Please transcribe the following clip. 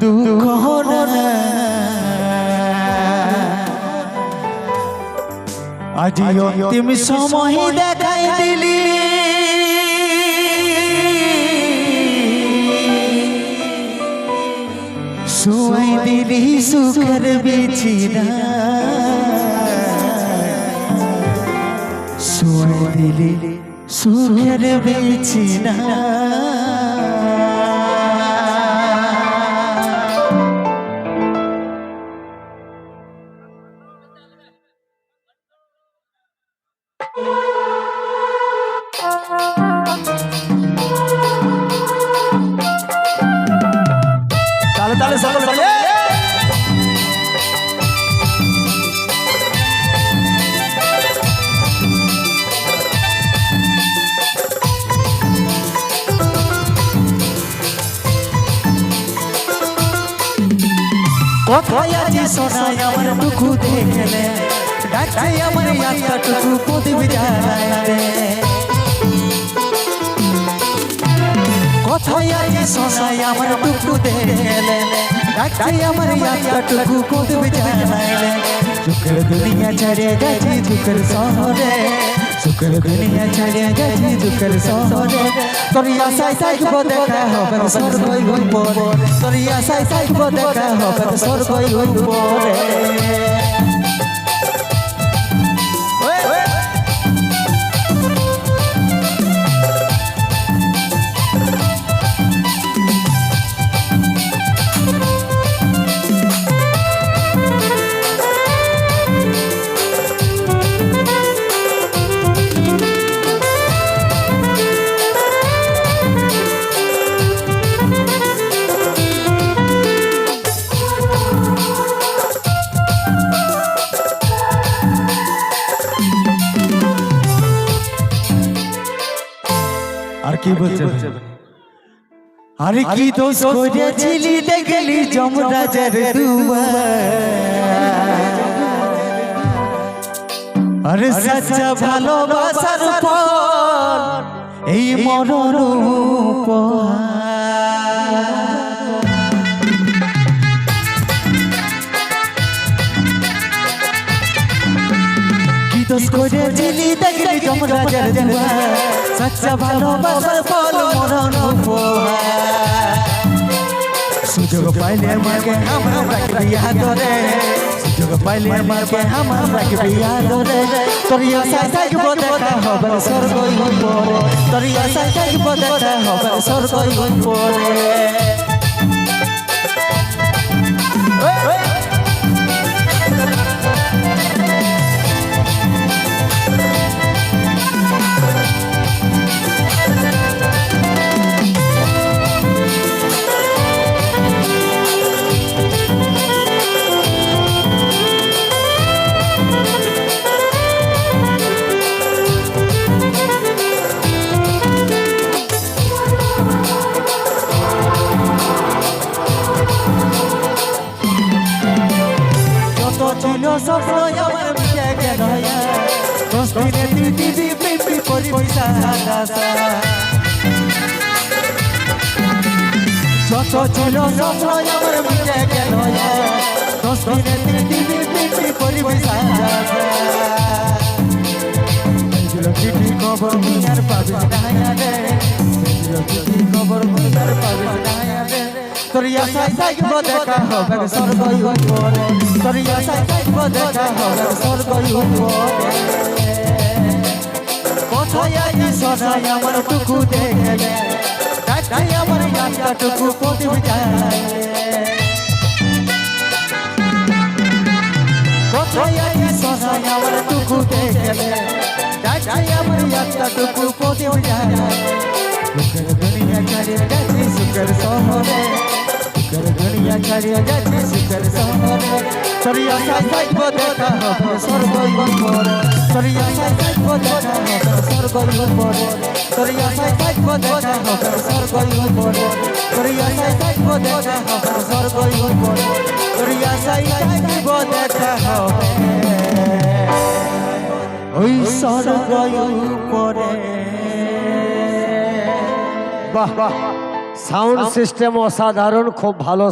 দুঃখ না আজ অন্তিম সময় দেখাই দিলি শুয়াই দিলি সুখের বিছিনা শুয়াই দিলি সুখের বিছিনা তাহলে তাহলে সকল মিলে কোথায় আছি সোনাই আমার টুকু দেখলে ডাকছে আমার একটা টুকু প্রদীপ জ্বালায় রে কোথায় আছি সোনাই আমার টুকু দেখলে ডাকছে আমার একটা টুকু প্রদীপ জ্বালায় রে চুকের দুনিয়া ছেড়ে গেছি চুকের শহরে চুকের দুনিয়া ছেড়ে গেছি চুকের শহরে তোর আশায় থাকব দেখা হবে স্বর্গই হইব তোর আশায় থাকব দেখা হবে স্বর্গই হইব রে কি বলছে আরে কি দোষ করেছিলি দেখলি যমরাজের আরে সচ্চা ভালোবাসার পর এই উপহার। কি দোষ করেছিলি দেখলি যমরাজের দুয়ার সচ্চা ভালোবাসার ফল মরণ উপহার। সুযোগ পাইলে মাকে আমরা বিয়া ধরে সুযোগ পাইলে মাকে আমরা বিয়া ধরে তোর আশায় থাকব দেখা হবে স্বর্গই পরে তোর আশায় থাকব দেখা হবে স্বর্গই পরে যত ছিল স্বপ্ন আমার মিটে গেল দশ দিনে তুই দিদি প্রেমী করবি সাদা যত ছিল স্বপ্ন আমার মিটে গেল দশ দিনে তুই দিদি প্রেমী করবি সাদা চিঠি খবর মিয়ার পাবি না রে চিঠি খবর মিয়ার পাবি না রে তোর আশায় থাকব দেখা হবে স্বর্গই উপরে তোর আশায় থাকব দেখা হবে স্বর্গই উপরে কোথায় আছি সোনাই আমার টুকু দেখলে ডাকাই আমার গাছটা টুকু প্রদীপ জ্বালায় কোথায় আছি সোনাই আমার টুকু দেখলে ডাকাই আমার গাছটা টুকু প্রদীপ জ্বালায় সুখের দুনিয়া ছাড়িয়ে গেছি সুখের শহরে সুখের দুনিয়া ছাড়িয়ে গেছি সুখের শহরে দেখা হবে স্বর্গই দেখা হবে স্বর্গই দেখা হবে স্বর্গই দেখা হবে স্বর্গই দেখা হবে ওই স্বর্গই বাহ বাহ। সাউন্ড সিস্টেম অসাধারণ খুব ভালো